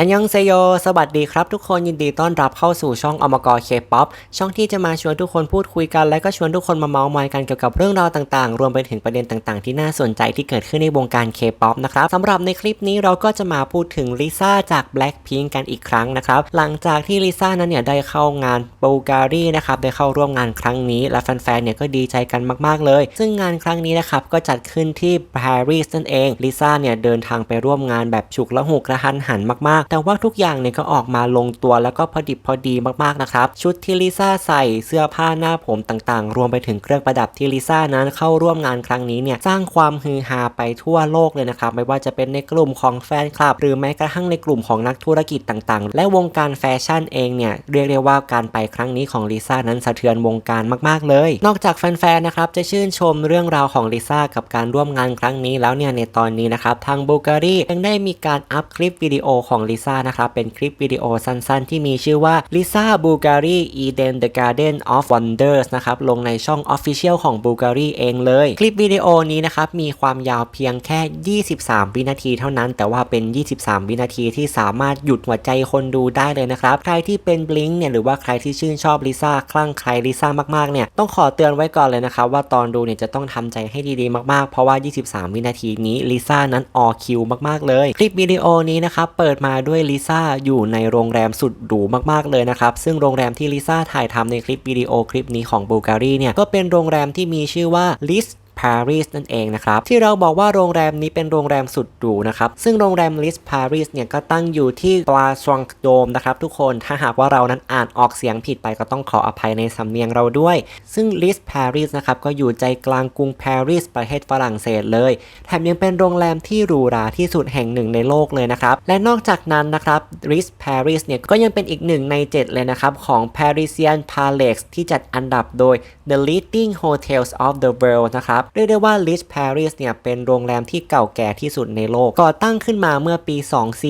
อันยองเซโย สวัสดีครับทุกคนยินดีต้อนรับเข้าสู่ช่องอมกรเคป๊อปช่องที่จะมาชวนทุกคนพูดคุยกัน และก็ชวนทุกคนมาเมาส์มอยกันเกี่ยวกับเรื่องราวต่างๆ รวมไปถึงประเด็นต่างๆ ที่น่าสนใจที่เกิดขึ้นในวงการเคป๊อปนะครับสำหรับในคลิปนี้เราก็จะมาพูดถึงลิซ่าจาก Blackpink กันอีกครั้งนะครับ หลังจากที่ลิซ่านั้นเนี่ยได้เข้างานบูการีนะครับได้เข้าร่วมงานครั้งนี้ และแฟนๆเนี่ยก็ดีใจกันมากๆเลย ซึ่งงานครั้งนี้นะครับก็จัดขึ้นที่ปารีสนั่นเองลิซ่าเนี่ยเดินทางไปร่วมงานแบบฉุกละหุกระหันหันมากแต่ว่าทุกอย่างเนี่ยก็ออกมาลงตัวแล้วก็พอดิบพอดีมากๆนะครับ ชุดที่ลิซ่าใส่เสื้อผ้าหน้าผมต่างๆ รวมไปถึงเครื่องประดับที่ลิซ่านั้นเข้าร่วมงานครั้งนี้เนี่ยสร้างความฮือฮาไปทั่วโลกเลยนะครับ ไม่ว่าจะเป็นในกลุ่มของแฟนคลับ หรือแม้กระทั่งในกลุ่มของนักธุรกิจต่างๆ และวงการแฟชั่นเองเนี่ยเรียกได้ว่าการไปครั้งนี้ของลิซ่านั้นสะเทือนวงการมากๆเลย นอกจากแฟนๆนะครับจะชื่นชมเรื่องราวของลิซ่ากับการร่วมงานครั้งนี้แล้วเนี่ยในตอนนี้นะครับทางบูการียังได้มีการอัพคลิปวิดีโอของลิซ่านะครับ เป็นคลิปวิดีโอสั้นๆ ที่มีชื่อว่า Lisa Bulgari Eden the Garden of Wonders นะครับ ลงในช่อง Official ของ Bulgari เองเลย คลิปวิดีโอนี้นะครับ มีความยาวเพียงแค่ 23 วินาทีเท่านั้น แต่ว่าเป็น 23 วินาทีที่สามารถหยุดหัวใจคนดูได้เลยนะครับ ใครที่เป็นบลิงเนี่ยหรือว่าใครที่ชื่นชอบลิซ่าคลั่งใครลิซ่ามากๆเนี่ยต้องขอเตือนไว้ก่อนเลยนะครับว่าตอนดูเนี่ยจะต้องทำใจให้ดีๆมากๆ เพราะว่า 23 วินาทีนี้ลิซ่านั้นออคิวมากๆเลย คลิปวิดีโอนี้นะครับเปิดมาด้วยลิซ่าอยู่ในโรงแรมสุดหรูมากๆเลยนะครับ ซึ่งโรงแรมที่ลิซ่าถ่ายทำในคลิปวิดีโอคลิปนี้ของบูการีเนี่ยก็เป็นโรงแรมที่มีชื่อว่าลิส ปารีสนั่นเองนะครับที่เราบอกว่าโรงแรมนี้เป็นโรงแรมสุดหรูนะครับซึ่งโรงแรมลิสปารีสเนี่ยก็ตั้งอยู่ที่ปลาซองโดมนะครับทุกคนถ้าหากว่าเรานั้นอ่านออกเสียงผิดไปก็ต้องขออภัยในสำเนียงเราด้วย ซึ่งลิสปารีสนะครับก็อยู่ใจกลางกรุงปารีสประเทศฝรั่งเศสเลยแถมยังเป็นโรงแรมที่หรูหราที่สุดแห่งหนึ่งในโลกเลยนะครับและนอกจากนั้นนะครับริสปารีสเนี่ยก็ยังเป็นอีกหนึ่งใน 7 เลยนะครับของ Parisian Palace ที่จัดอันดับโดย The Leading Hotels of the World นะครับเรียกได้ว่า Ritz Paris เนี่ยเป็นโรงแรมที่เก่าแก่ที่สุดในโลก ก่อตั้งขึ้นมาเมื่อปี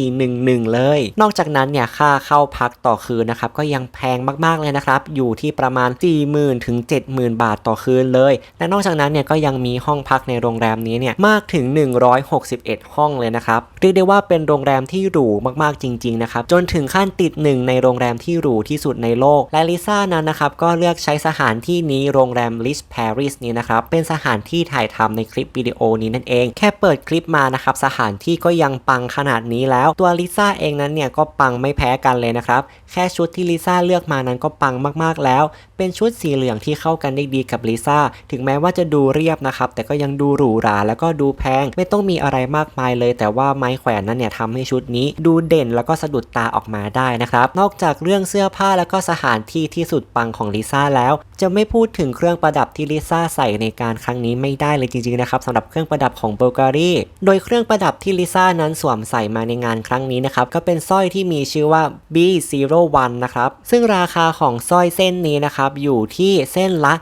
2411 เลย นอกจากนั้นเนี่ยค่าเข้าพักต่อคืนนะครับก็ยังแพงมากๆเลยนะครับ อยู่ที่ประมาณ 40,000ถึง70,000 บาทต่อคืนเลย และนอกจากนั้นเนี่ยก็ยังมีห้องพักในโรงแรมนี้เนี่ยมากถึง 161 ห้องเลยนะครับเรียกได้ว่าเป็นโรงแรมที่หรูมากๆจริงๆนะครับจนถึงขั้นติดหนึ่งในโรงแรมที่หรูที่สุดในโลกและลิซ่านั้นนะครับก็เลือกใช้สถานที่นี้โรงแรมลิสปารีสนี้นะครับเป็นสถานที่ถ่ายทำในคลิปวิดีโอนี้นั่นเอง แค่เปิดคลิปมานะครับสถานที่ก็ยังปังขนาดนี้แล้วตัวลิซ่าเองนั้นเนี่ยก็ปังไม่แพ้กันเลยนะครับ แค่ชุดที่ลิซ่าเลือกมานั้นก็ปังมากๆแล้ว เป็นชุดสีเหลืองที่เข้ากันได้ดีกับลิซ่าถึงแม้ว่าจะดูเรียบนะครับแต่ก็ยังดูหรูหราแล้วก็ดูแพง ไม่ต้องมีอะไรมากมายเลย แต่ว่าไม้แขวนนั้นเนี่ยทำให้ชุดนี้ดูเด่นแล้วก็สะดุดตาออกมาได้นะครับนอกจากเรื่องเสื้อผ้าแล้วก็สถานที่ที่สุดปังของลิซ่าแล้ว จะไม่พูดถึงเครื่องประดับที่ลิซ่าใส่ในการครั้งนี้ไม่ได้เลยจริงๆนะครับสำหรับเครื่องประดับของเบลการีโดยเครื่องประดับที่ลิซ่านั้นสวมใส่มาในงานครั้งนี้นะครับก็เป็นสร้อยที่มีชื่อว่า B01 นะครับซึ่งราคาของสร้อยเส้นนี้นะครับอยู่ที่เส้นละ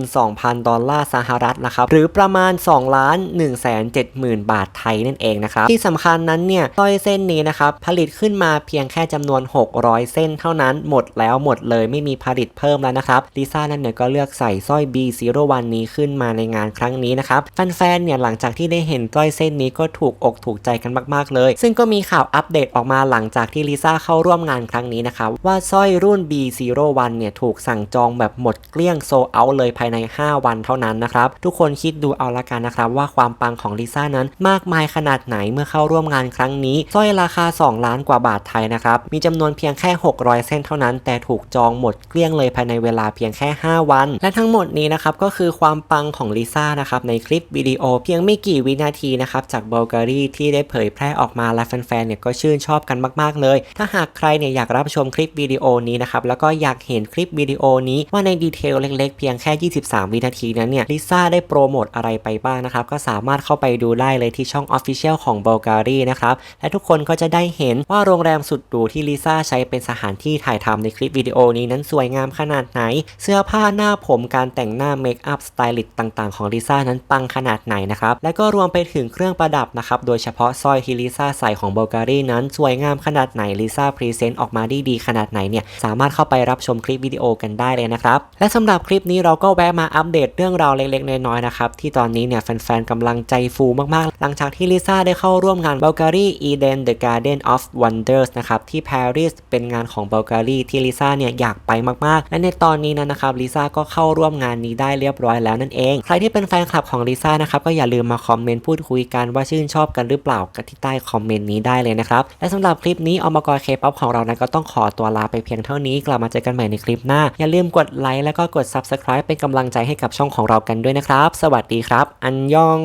62,000 ดอลลาร์สหรัฐนะครับหรือประมาณ2ล้าน1 7 0 0 0 0 บาทไทยนั่นเองนะครับที่สำคัญนั้นเนี่ยสร้อยเส้นนี้นะครับผลิตขึ้นมาเพียงแค่จำนวน 600 เส้นเท่านั้นหมดแล้วหมดเลยไม่มีผลิตเพิ่มแล้วนะครับลิซ่านั่นเนี่ยก็เลือกใส่สร้อย B01 นี้ขึ้นมาในงานครั้งนี้นะครับแฟนๆเนี่ยหลังจากที่ได้เห็นสร้อยเส้นนี้ก็ถูกอกถูกใจกันมากๆเลย ซึ่งก็มีข่าวอัปเดตออกมาหลังจากที่ลิซ่าเข้าร่วมงานครั้งนี้นะครับว่าสร้อยรุ่น B01 เนี่ยถูกสั่งจองแบบหมดเกลี้ยงโซเอาเลยภายใน 5 วันเท่านั้นนะครับทุกคนคิดดูเอาละกันนะครับว่าความปังของลิซ่านั้นมากมายขนาดไหนเมื่อเข้าร่วมงานครั้งนี้สร้อยราคา 2 ล้านกว่าบาทไทยนะครับมีจำนวนเพียงแค่ 600 เส้นเท่านั้น แต่ถูกจองหมดเกลี้ยงเลยภายในเวลาเพียงแค่ 5 วัน และทั้งหมดนี้นะครับก็คือความปังของลิซ่านะครับในคลิปวิดีโอเพียงไม่กี่วินาทีนะครับจากเบลการีที่ได้เผยแพร่ออกมาและแฟนๆเนี่ยก็ชื่นชอบกันมากๆเลย ถ้าหากใครเนี่ยอยากรับชมคลิปวิดีโอนี้นะครับแล้วก็อยากเห็นคลิปวิดีโอนี้ว่าในดีเทลเล็กๆ เพียงแค่ 23 วินาทีนั้นเนี่ยลิซ่าได้โปรโมทอะไรไปบ้างนะครับก็สามารถเข้าไปดูได้เลยที่ช่อง Official ของเบลการีนะครับและทุกคนก็จะได้เห็นว่าโรงแรมสุดหรูที่ลิซ่าใช้เป็นสถานที่ถ่ายทำในคลิปวิดีโอนี้นั้นสวยงามขนาดไหน เสื้อผ้าหน้าผมการแต่งหน้าเมคอัพสไตลิสต์ต่างๆของลิซ่านั้นปังขนาดไหนนะครับ และก็รวมไปถึงเครื่องประดับนะครับ โดยเฉพาะสร้อยที่ลิซ่าใส่ของ b u l g a r i นั้นสวยงามขนาดไหนลิซ่าพรีเซนต์ออกมาได้ดีขนาดไหนเนี่ย สามารถเข้าไปรับชมคลิปวิดีโอกันได้เลยนะครับ และสำหรับคลิปนี้เราก็แวะมาอัปเดตเรื่องราวเล็กๆ น้อยๆนะครับ ที่ตอนนี้เนี่ยแฟนๆกำลังใจฟูมากๆ หลังจากที่ลิซ่าได้เข้าร่วมงาน b u l g a r i Eden the Garden of Wonders นะครับที่ปารีสเป็นงานของ b u l g a r i ที่ลิซ่าเนี่ยอยากไปมากๆ และในตอนนี้นะนะครับลิซ่าก็เข้าร่วมงานนี้ได้เรียบร้อยแล้วนั่นเอง ใครที่เป็นแฟนคลับของลิซ่านะครับก็อย่าลืมมาคอมเมนต์พูดคุยกันว่าชื่นชอบกันหรือเปล่ากันที่ใต้คอมเมนต์นี้ได้เลยนะครับ และสำหรับคลิปนี้อมกรเคป๊อปของเรานะก็ต้องขอตัวลาไปเพียงเท่านี้ กลับมาเจอกันใหม่ในคลิปหน้า อย่าลืมกดไลค์แล้วก็กด Subscribe เป็นกำลังใจให้กับช่องของเรากันด้วยนะครับ สวัสดีครับ อันยอง